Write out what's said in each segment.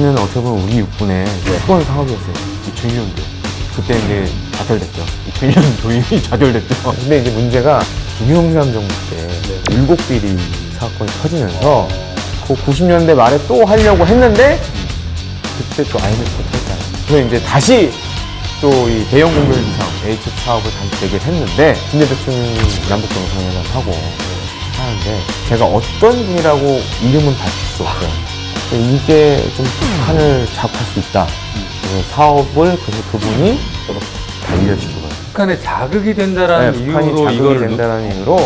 아파치는 어떻게 보면 우리 육군의 수건 사업이었어요. 2001년도. 그때 이제 좌절됐죠. 2001년 도입이 좌절됐죠. 근데 이제 문제가 김영삼 정부 때 일곱 비리 사건이 터지면서 그 90년대 말에 또 하려고 했는데 그때 또 IMF 터졌잖아요. 그래서 이제 다시 또 이 대형 공별 이상 H 사업을 다시 재개했는데 김대 대통령이 남북 정상회담 하고 하는데 제가 어떤 분이라고 이름은 밝힐 수 없어요. 근데 이게 좀 판을 자극할 수 있다. 사업을 그래서 그분이 단련시켜가지고 북한에 자극이 된다라는 네, 북한이 이유로 자극이 이거를 된다는 이유로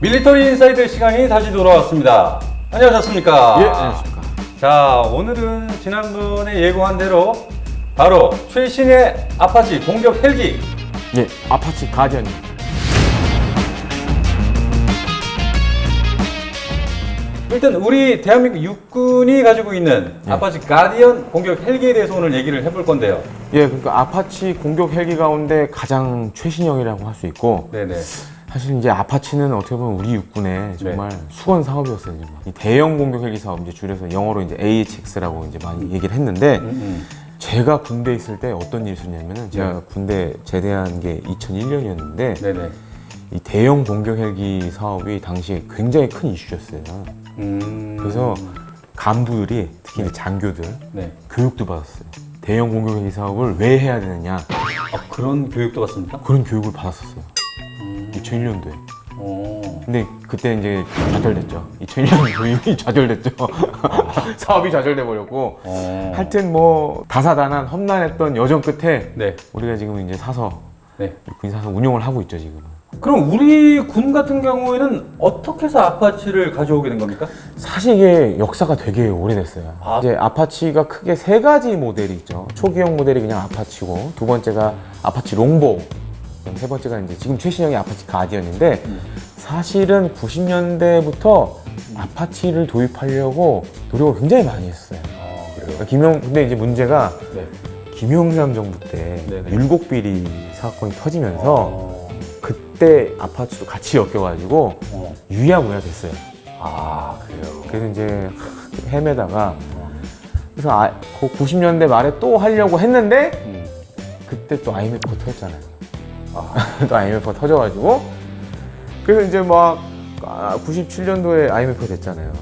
밀리터리 인사이드 시간이 다시 돌아왔습니다. 안녕하셨습니까? 예, 안녕하십니까. 자, 오늘은 지난번에 예고한 대로 바로 최신의 아파치 공격 헬기 예, 아파치 가디언 일단 우리 대한민국 육군이 가지고 있는 예. 아파치 가디언 공격 헬기에 대해서 오늘 얘기를 해볼 건데요. 예, 그러니까 아파치 공격 헬기 가운데 가장 최신형이라고 할 수 있고 네네. 사실 이제 아파치는 어떻게 보면 우리 육군의 정말 수건 사업이었어요. 정말. 이 대형 공격 헬기 사업 이제 줄여서 영어로 이제 AHX라고 이제 많이 얘기를 했는데 음, 음. 제가 군대 에 있을 때 어떤 일이 있었냐면은 제가 군대 제대한 게 2001년이었는데 네네. 이 대형 공격 헬기 사업이 당시에 굉장히 큰 이슈였어요. 음. 그래서 간부들이 특히 이제 장교들 네. 교육도 받았어요. 대형 공격 헬기 사업을 왜 해야 되느냐 아, 그런 교육도 같습니까? 그런 교육을 받았었어요. 음. 2001년도에. 어. 근데 그때 이제 좌절됐죠. 2001년 도입이 좌절됐죠. 사업이 좌절돼 버렸고. 어. 하여튼 뭐 다사다난 험난했던 여정 끝에 네. 우리가 지금 이제 사서 네. 군 사서 운영을 하고 있죠 지금. 그럼 우리 군 같은 경우에는 어떻게 해서 아파치를 가져오게 된 겁니까? 사실 이게 역사가 되게 오래됐어요. 아. 이제 아파치가 크게 세 가지 모델이 있죠. 초기형 모델이 그냥 아파치고 두 번째가 아파치 롱보. 그럼 세 번째가 이제 지금 최신형이 아파치 가디언인데 사실은 90년대부터 아파치를 도입하려고 노력을 굉장히 많이 했어요. 아, 그러니까 김영 근데 이제 문제가 네. 김영삼 정부 때 네네. 율곡 비리 사건이 터지면서 어. 그때 아파치도 같이 엮여가지고 어. 유야무야 됐어요. 아, 그래요. 그래서 이제 헤매다가 그래서 아, 그 90년대 말에 또 하려고 했는데 음. 그때 또 IMF가 터졌잖아요. 아. 또 IMF가 터져가지고 그래서 이제 막 아, 97년도에 IMF가 됐잖아요.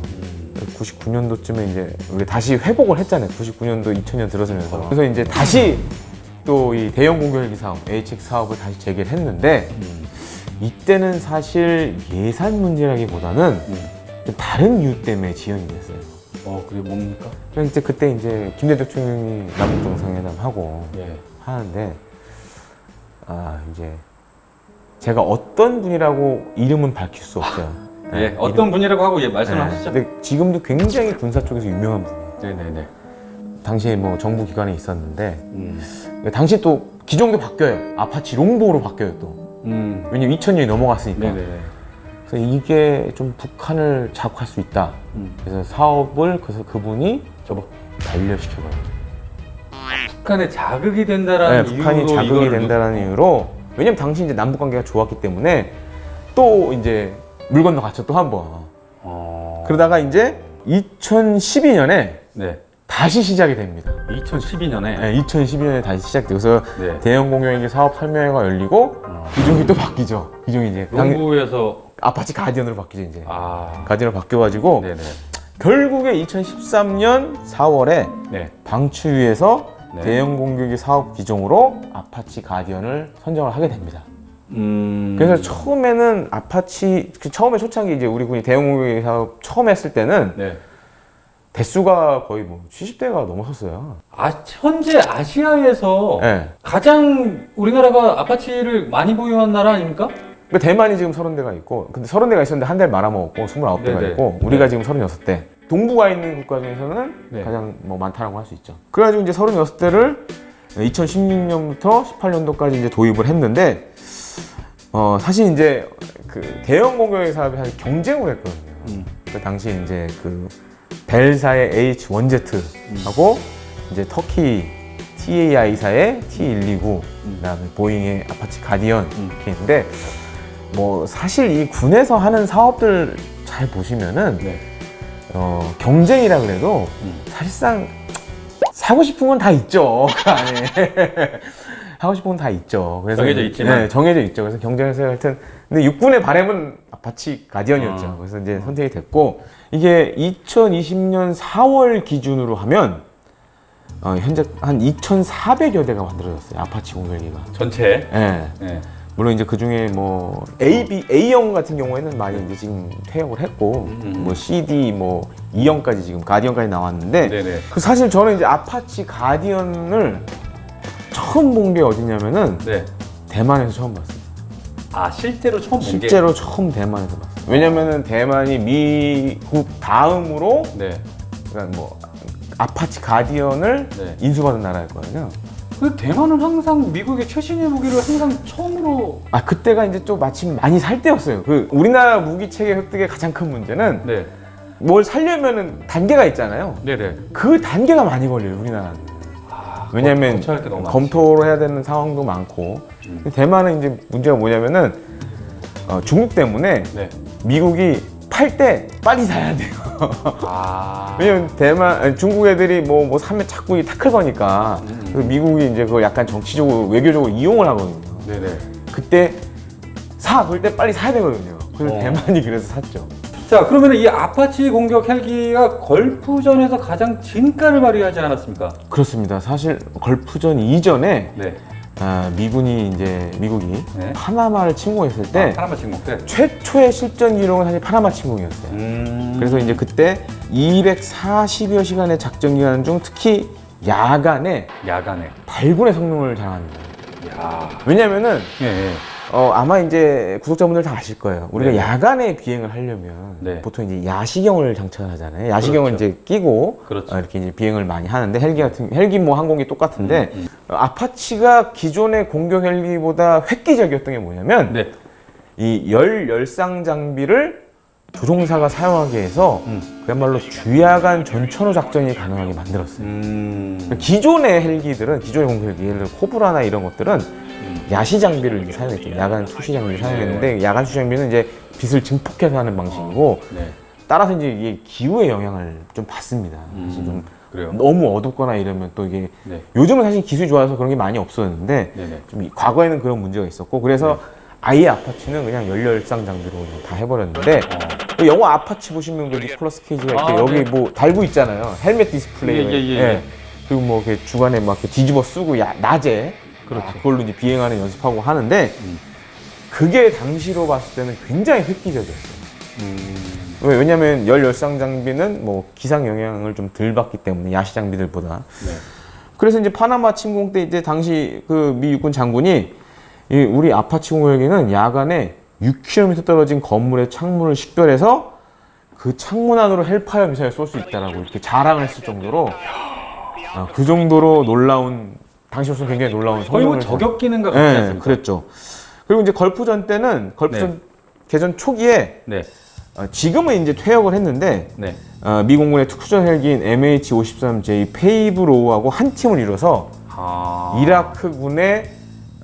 99년도쯤에 이제 우리 다시 회복을 했잖아요. 99년도 2000년 들어서면서 어. 그래서 이제 다시 또 이 대형 공격헬기 사업, HX 사업을 다시 재개를 했는데 음. 이때는 사실 예산 문제라기보다는 음. 좀 다른 이유 때문에 지연이 됐어요. 어, 그게 뭡니까? 그래서 이제 그때 이제 김대 대통령이 남북 정상회담 하고 예. 하는데 아 이제 제가 어떤 분이라고 이름은 밝힐 수 없어요. 예. 네, 어떤 분이라고 하고 예, 이름- 말씀을 네, 하시죠. 근데 지금도 굉장히 군사 쪽에서 유명한 분이에요. 네네네. 당시에 뭐 정부 기관에 있었는데 음. 당시 또 기종도 바뀌어요. 아파치 롱보로 바뀌어요 또. 음. 왜냐면 2000년이 넘어갔으니까. 네네네. 그래서 이게 좀 북한을 자극할 수 있다. 음. 그래서 사업을 그래서 그분이 저거. 반려시켜봐요. 북한에 자극이 된다라는 네, 북한이 이유로 자극이 이거를 된다는 이유로 왜냐면 당시 이제 남북 관계가 좋았기 때문에 또 이제 물 건너 갔죠 또 한 번. 어. 그러다가 이제 2012년에 네. 다시 시작이 됩니다. 2012년에 네, 2012년에 다시 시작돼요. 그래서 네. 대형 공연기 사업 설명회가 열리고 어. 기종이 또 바뀌죠. 기종이 이제 당- 농구에서 아파치 가디언으로 바뀌죠 이제. 아. 가디언으로 바뀌어가지고 네네. 결국에 2013년 4월에 네. 방추위에서 네. 대형 공격기 사업 기종으로 아파치 가디언을 선정을 하게 됩니다. 음. 그래서 처음에는 아파치 그 처음에 초창기 이제 우리 군이 대형 공격기 사업 처음 했을 때는 네. 대수가 거의 뭐 70대가 넘었었어요. 아, 현재 아시아에서 네. 가장 우리나라가 아파치를 많이 보유한 나라 아닙니까? 그 대만이 지금 30대가 있고 근데 30대가 있었는데 한대 말아먹었고 29대가 네네. 있고 우리가 네. 지금 36대. 동부가 있는 국가 중에서는 네. 가장 뭐 많다라고 할 수 있죠. 그래가지고 이제 36대를 2016년부터 18년도까지 이제 도입을 했는데 어 사실 이제 그 대형 공격의 사업이 사실 경쟁을 했거든요. 음. 그 당시 이제 그 벨사의 H1Z하고 이제 터키 TAI사의 T129, 그다음에 보잉의 아파치 가디언 음. 이렇게 있는데 뭐 사실 이 군에서 하는 사업들 잘 보시면은 네. 어, 경쟁이라 그래도 음. 사실상 사고 싶은 건 다 있죠 그 안에 하고 싶은 건 다 있죠. 그래서 정해져 있지만. 네, 정해져 있죠. 그래서 경쟁에서 하여튼 근데 육군의 바램은 아파치 가디언이었죠. 아. 그래서 이제 선택이 됐고 이게 2020년 4월 기준으로 하면 어, 현재 한 2,400여 대가 만들어졌어요. 아파치 공격기가. 전체. 예. 네. 물론 이제 그 중에 뭐 A, B, A형 같은 경우에는 많이 이제 지금 퇴역을 했고 음. 뭐 CD 뭐 E형까지 지금 가디언까지 나왔는데 네네. 그 사실 저는 이제 아파치 가디언을 처음 본 게 어디냐면은 네. 대만에서 처음 봤어요. 아 실제로 처음 본 게. 실제로 처음 대만에서 봤어요. 왜냐면은 대만이 미국 다음으로 네. 그러니까 뭐 아파치 가디언을 네. 인수받은 나라였거든요. 그 대만은 항상 미국의 최신의 무기를 항상 처음으로. 아 그때가 이제 좀 마침 많이 살 때였어요. 그 우리나라 무기 체계 획득의 가장 큰 문제는 네. 뭘 살려면은 단계가 있잖아요. 네네. 그 단계가 많이 걸려요 우리나라는. 아, 왜냐면 검토할 게 너무 많지. 검토를 해야 되는 상황도 많고 음. 대만은 이제 문제가 뭐냐면은 어, 중국 때문에 네. 미국이 팔 때 빨리 사야 돼요. 아. 왜냐면 대만 아니, 중국 애들이 뭐뭐 사면 자꾸 이 타클 거니까 음. 그래서 미국이 이제 그걸 약간 정치적으로 외교적으로 이용을 하거든요. 네네. 그때 사 그럴 때 빨리 사야 되거든요. 그래서 어. 대만이 그래서 샀죠. 자 그러면 이 아파치 공격 헬기가 걸프전에서 가장 진가를 발휘하지 않았습니까? 그렇습니다. 사실 걸프전 이전에 네. 아, 미군이 이제 미국이 네. 파나마를 침공했을 아, 때 파나마 침공 때. 최초의 실전 기록은 사실 파나마 침공이었어요. 음. 그래서 이제 그때 240여 시간의 작전 기간 중 특히 야간에 야간에. 발군의 성능을 자랑합니다. 야. 왜냐면은 예. 예. 어, 아마 이제 구독자분들 다 아실 거예요. 우리가 네. 야간에 비행을 하려면 네. 보통 이제 야시경을 장착을 하잖아요. 야시경을 그렇죠. 이제 끼고 그렇죠. 어, 이렇게 이제 비행을 많이 하는데 헬기 같은 헬기 뭐 항공기 똑같은데 음, 어, 아파치가 기존의 공격 헬기보다 획기적이었던 게 뭐냐면 네. 이 열 열상 장비를 조종사가 사용하게 해서 음. 그야말로 주야간 전천후 작전이 가능하게 만들었어요. 음. 그러니까 기존의 헬기들은 기존의 공격 헬기 예를 들어 코브라나 이런 것들은 음. 야시 장비를 이제 사용했죠. 야간 투시 장비를 사용했는데 야간 투시 장비는 이제 빛을 증폭해서 하는 방식이고 네. 따라서 이제 이게 기후의 영향을 좀 받습니다. 사실 좀 음. 그래요. 너무 어둡거나 이러면 또 이게 네. 요즘은 사실 기술이 좋아서 그런 게 많이 없었는데 네네. 좀 이- 과거에는 그런 문제가 있었고 그래서 아예 아파치는 그냥 열열상 장비로 그냥 다 해버렸는데 어. 그 영화 아파치 보시면 그 니콜라스 케이지가 이렇게 아, 여기 네. 뭐 달고 있잖아요. 헬멧 디스플레이. 예, 예, 예, 예. 그리고 뭐 이렇게 주간에 막 이렇게 뒤집어 쓰고 야, 낮에 그렇죠. 아, 그걸로 이제 비행하는 연습하고 하는데 음. 그게 당시로 봤을 때는 굉장히 획기적이었어요. 음. 왜- 왜냐면 열 열상 장비는 뭐 기상 영향을 좀 덜 받기 때문에 야시 장비들보다. 네. 그래서 이제 파나마 침공 때 이제 당시 그 미 육군 장군이 이 우리 아파치 공격기는 야간에 6km 떨어진 건물의 창문을 식별해서 그 창문 안으로 헬파이어 미사일 쏠 수 있다라고 이렇게 자랑을 했을 정도로 아, 그 정도로 놀라운 당시로서는 굉장히 놀라운 거의 뭐 성능을 저격 기능과 네, 같지 않습니까? 그랬죠. 그리고 이제 걸프전 때는 걸프전 개전 초기에 네. 어, 지금은 이제 퇴역을 했는데 네. 어, 미 공군의 특수전 헬기인 MH-53J 페이브로우하고 한 팀을 이뤄서 아. 이라크군의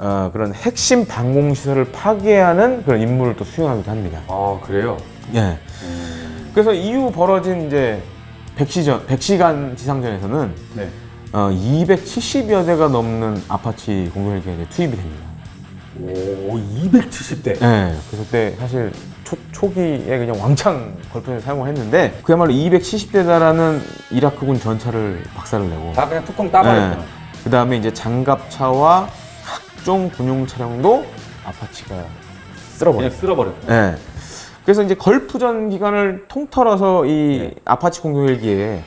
어, 그런 핵심 방공 시설을 파괴하는 그런 임무를 또 수행하기도 합니다. 아 그래요. 예. 그래서 이후 벌어진 이제 100시전, 100시간 지상전에서는 네. 어, 270여 대가 넘는 아파치 공격 헬기가 이제 투입이 됩니다. 오 270대. 예. 그래서 그때 사실 초, 초기에 그냥 왕창 걸프전을 사용을 했는데 그야말로 270대 달하는 이라크군 전차를 박살을 내고 다 그냥 뚜껑 따버렸구나. 그 다음에 이제 장갑차와 각종 군용 차량도 아파치가 쓸어버려요. 그냥 쓸어버렸고. 예. 그래서 이제 걸프전 기간을 통틀어서 이 네. 아파치 공격 헬기에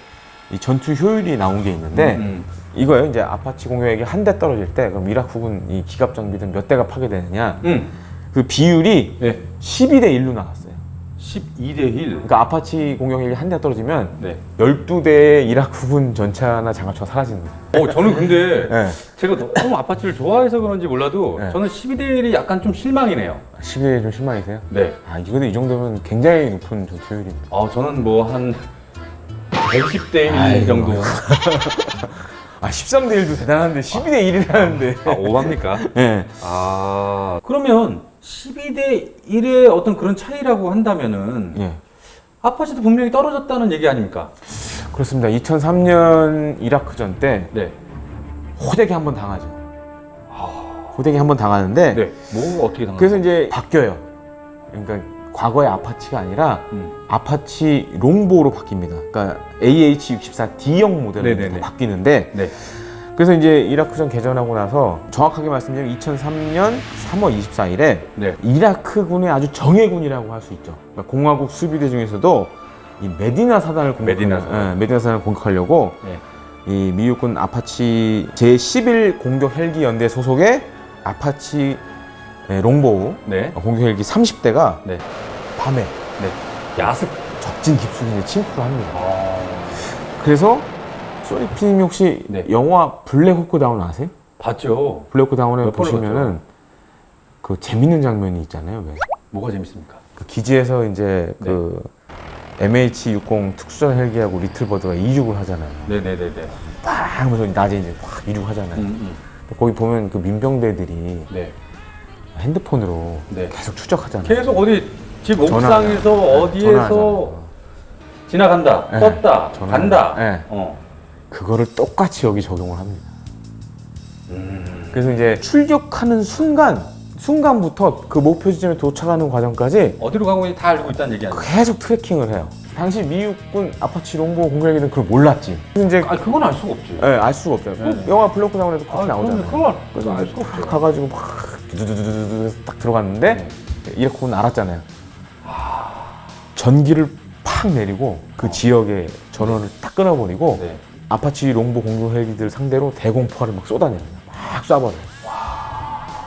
이 전투 효율이 나온 게 있는데 음. 이거예요. 이제 아파치 공격 헬기 한 대 떨어질 때 그럼 이라크군 이 기갑 장비들 몇 대가 파괴되느냐 음. 그 비율이 네. 12대 1로 나왔어요. 12대 1. 그러니까 아파치 공격 헬기 한대 떨어지면 네. 12대의 이라크군 전차나 장갑차가 사라지는 거예요. 어 저는 근데 예. 제가 너무 아파치를 좋아해서 그런지 몰라도 네. 저는 12대 1이 약간 좀 실망이네요. 12대 좀 실망이세요? 네. 아, 이거도 이 정도면 굉장히 높은 전투 효율입니다. 아 저는 뭐 한 110대 1 아이고. 정도. 아 13대 1도 대단한데 12대 1이라는데. 아, 오합니까? 예. 아, 그러면 12대 1의 어떤 그런 차이라고 한다면은 예. 아파치도 분명히 떨어졌다는 얘기 아닙니까? 그렇습니다. 2003년 이라크전 때 네. 호되게 한 번 당하죠. 호되게 한 번 당하는데 네. 뭐 어떻게 당한 그래서 이제 바뀌어요. 그러니까 과거의 아파치가 아니라 음. 아파치 롱보로 바뀝니다. 그러니까 AH-64D형 모델로 네네네. 바뀌는데 네. 그래서 이제 이라크전 개전하고 나서 정확하게 말씀드리면 2003년 3월 24일에 네. 이라크군의 아주 정예군이라고 할 수 있죠. 그러니까 공화국 수비대 중에서도 이 메디나 사단을 공격, 메디나 사단. 예, 메디나 사단을 공격하려고 네. 이 미국군 아파치 제11 공격 헬기 연대 소속의 아파치 예, 롱보우 네. 공격 헬기 30대가 네. 밤에 네. 야습. 적진 깊숙이 침투를 합니다. 아. 그래서 소리 피님 혹시 네. 영화 블랙 호크 다운 아세요? 봤죠. 블랙 호크 다운에 몇 번을 보시면은 그 재밌는 장면이 있잖아요. 왜? 뭐가 재밌습니까? 그 기지에서 이제 네. 그 MH60 특수전 헬기하고 리틀버드가 이륙을 하잖아요. 네네네네. 팍 하면서 낮에 이제 확 이륙하잖아요. 음, 음. 거기 보면 그 민병대들이 네. 핸드폰으로 네. 계속 추적하잖아요. 계속 어디 집 전화- 옥상에서 네, 어디에서 전화하잖아요. 지나간다, 네. 떴다, 전화- 간다. 네. 어. 그거를 똑같이 여기 적용을 합니다. 음. 그래서 이제 출격하는 순간 순간부터 그 목표 지점에 도착하는 과정까지 어디로 가고 있는지 다 알고 있다는 얘기 아니에요? 계속 트래킹을 해요. 당시 미국군 아파치 롱보 공격기는 그걸 몰랐지. 이제 아, 그건 알 수가 없지. 예, 알 수가 없잖아요. 네, 네. 영화 블록크 다운에도 그렇게 나오잖아요. 그건 그래서 알 수가. 팍 가가지고 막 두두두두두 딱 들어갔는데 네. 이라크군 알았잖아요. 전기를 팍 내리고 그 지역의 전원을 딱 끊어버리고 네. 아파치 롱보 공격 헬기들 상대로 대공포화를 막 쏟아냅니다. 막 쏴버려요.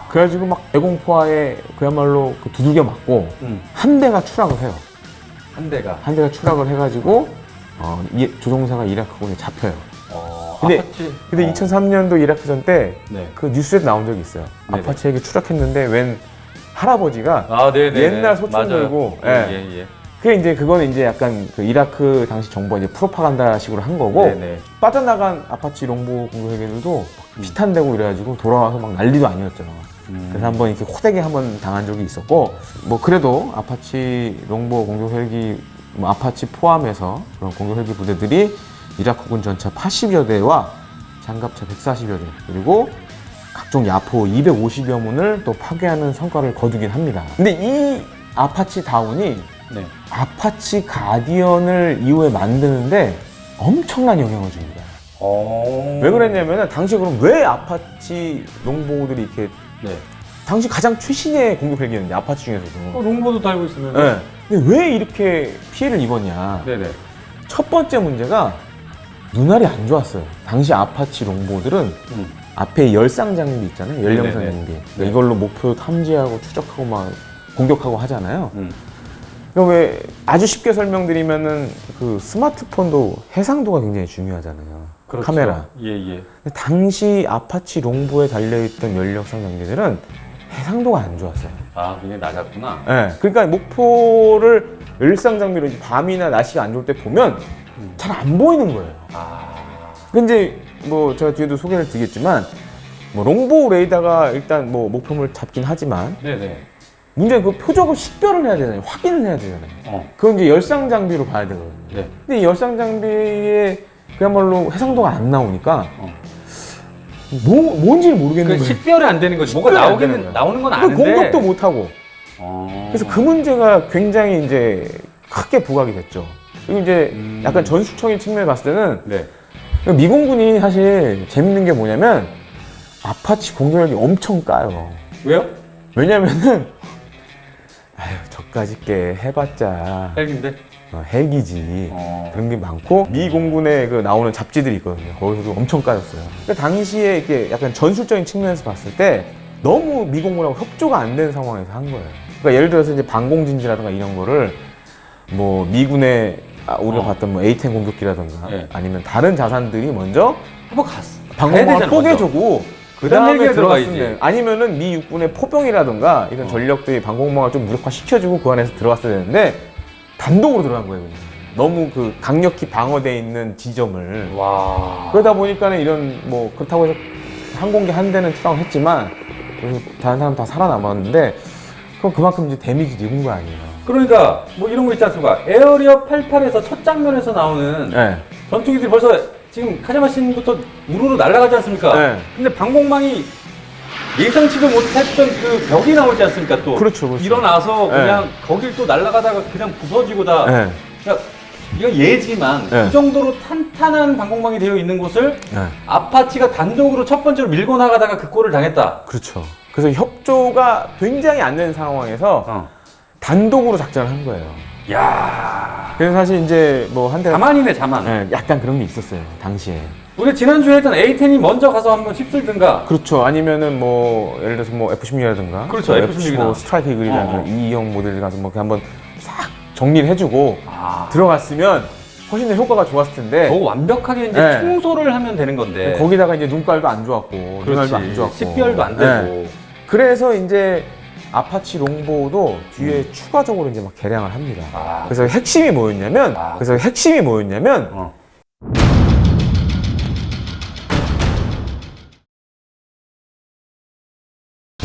그래가지고 막 대공포화에 그야말로 그 두들겨 맞고 음. 한 대가 추락을 해요. 한 대가. 한 대가 추락을 해가지고 어, 이- 조종사가 이라크군에 잡혀요. 어, 근데- 아파치. 근데 어. 2003년도 이라크전 때 네. 그 뉴스에 나온 적이 있어요. 네네. 아파치에게 추락했는데 웬 할아버지가 아, 네 네. 옛날 소총 들고, 예, 예. 예, 예. 그게 이제 그거는 이제 약간 그 이라크 당시 정부가 이제 프로파간다식으로 한 거고 네네. 빠져나간 아파치 롱보 공격회들도 피탄되고 이래가지고 돌아와서 막 난리도 아니었죠. 음. 그래서 한번 이렇게 호되게 한번 당한 적이 있었고 뭐 그래도 아파치 롱보 공격 헬기 뭐 아파치 포함해서 그런 공격 헬기 부대들이 이라크군 전차 80여 대와 장갑차 140여 대 그리고 각종 야포 250여 문을 또 파괴하는 성과를 거두긴 합니다. 근데 이 아파치 다운이 네. 아파치 가디언을 이후에 만드는데 엄청난 영향을 줍니다. 어. 왜 그랬냐면은 당시 그럼 왜 아파치 롱보들이 이렇게 네. 당시 가장 최신의 공격 헬기였는데 아파치 중에서도. 어, 롱보도 달고 있으면. 네. 근데 왜 이렇게 피해를 입었냐? 네네. 첫 번째 문제가 눈알이 안 좋았어요. 당시 아파치 롱보들은 음. 앞에 열상 장비 있잖아요. 네네네. 장비. 네. 이걸로 목표 탐지하고 추적하고 막 공격하고 하잖아요. 음. 그럼 왜 아주 쉽게 설명드리면은 그 스마트폰도 해상도가 굉장히 중요하잖아요. 그렇죠. 카메라. 예, 예. 근데 당시 아파치 롱보에 달려있던 연력상 장비들은 해상도가 안 좋았어요. 아, 굉장히 낮았구나. 예. 그러니까 목표를 일상 장비로 이제 밤이나 날씨가 안 좋을 때 보면 음. 잘안 보이는 거예요. 아. 근데 뭐 제가 뒤에도 소개를 드리겠지만 뭐 롱보 레이더가 일단 뭐 목표물 잡긴 하지만 네네. 문제는 그 표적을 식별을 해야 되잖아요. 확인을 해야 되잖아요. 어. 그건 이제 열상 장비로 봐야 되거든요. 네. 근데 이 열상 장비에 그야말로 해상도가 안 나오니까 어. 뭐 뭔지를 모르겠는 그 거예요. 식별이 안 되는 거지. 뭐가 식별이 안 나오기는 되는 거야. 나오는 건그 아는데. 공격도 못 하고. 어. 그래서 그 문제가 굉장히 이제 크게 부각이 됐죠. 그리고 이제 음. 약간 전술적인 측면에 봤을 때는 네. 미공군이 사실 재밌는 게 뭐냐면 아파치 공격력이 엄청 까요. 왜요? 왜냐면은 아유 저까지 게 해봤자 헬기인데. 어, 헬기지 어. 그런 게 많고 미 공군에 그 나오는 잡지들이 있거든요. 거기서도 엄청 까였어요. 근데 당시에 이렇게 약간 전술적인 측면에서 봤을 때 너무 미 공군하고 협조가 안 되는 상황에서 한 거예요. 그러니까 예를 들어서 이제 방공진지라든가 이런 거를 뭐 미군의 아, 우리가 어. 봤던 뭐 A10 공격기라든가 네. 아니면 다른 자산들이 먼저 한번 갔어. 방공망을 뽀개주고 그 다음에 들어갔으면. 아니면은 미 육군의 포병이라든가 이런 어. 전력들이 방공망을 좀 무력화 시켜주고 그 안에서 들어갔어야 되는데 단독으로 들어간 거예요. 그냥. 너무 그 강력히 방어돼 있는 지점을 와. 그러다 보니까는 이런 뭐 그렇다고 해서 항공기 한 대는 추방했지만 그래서 다른 사람 다 살아남았는데 그럼 그만큼 이제 데미지 입은 거 아니에요. 그러니까 뭐 이런 거 있지 않습니까? 에어리어 88에서 첫 장면에서 나오는 네. 전투기들이 벌써 지금 카자마 씬부터 우르르 날아가지 않습니까? 네. 근데 방공망이 예상치도 못했던 그 벽이 나오지 않습니까? 또 그렇죠, 그렇죠. 일어나서 네. 그냥 거길 또 날아가다가 그냥 부서지고 다 네. 그냥 이건 예지만 네. 그 정도로 탄탄한 방공망이 되어 있는 곳을 네. 아파치가 단독으로 첫 번째로 밀고 나가다가 그 꼴을 당했다. 그렇죠. 그래서 협조가 굉장히 안 되는 상황에서 어. 단독으로 작전을 한 거예요. 야 그래서 사실 이제 뭐 한 대. 자만이네 자만. 네, 약간 그런 게 있었어요 당시에. 우리 지난주에 했던 A10이 먼저 가서 한번 휩쓸든가 그렇죠. 아니면은 뭐 예를 들어서 뭐 F16이라든가 그렇죠, F16 이나. 뭐 스트라이크 이글이라든가 어, 어. 이형 모델 가서 뭐 이렇게 한번 싹 정리를 해주고 아, 들어갔으면 훨씬 더 효과가 좋았을 텐데 더 완벽하게 이제 네. 청소를 하면 되는 건데 거기다가 이제 눈깔도 안 좋았고 눈알도 안 좋았고 식별도 안 네. 되고 그래서 이제 아파치 롱보도 뒤에 추가적으로 이제 막 개량을 합니다. 아, 그래서 핵심이 뭐였냐면 아. 그래서 핵심이 뭐였냐면 어.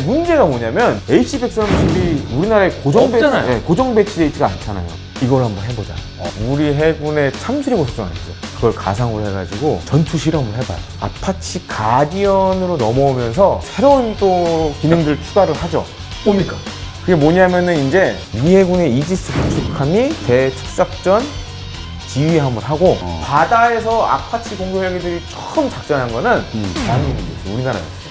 문제가 뭐냐면 HC-130이 우리나라에 고정 배치, 없잖아요. 네, 고정 배치돼 있지가 않잖아요. 이걸 한번 해보자. 어, 우리 해군의 참수리 고속정 아니죠. 그걸 가상으로 해가지고 전투 실험을 해봐요. 아파치 가디언으로 넘어오면서 새로운 또 기능들 추가를 하죠. 뭡니까? 그게 뭐냐면은 이제 미 해군의 이지스 구축함이 대특작전 지휘함을 하고 어. 바다에서 아파치 공격 헬기들이 처음 작전한 거는 음. 대한민국이었어요. 우리나라였어요.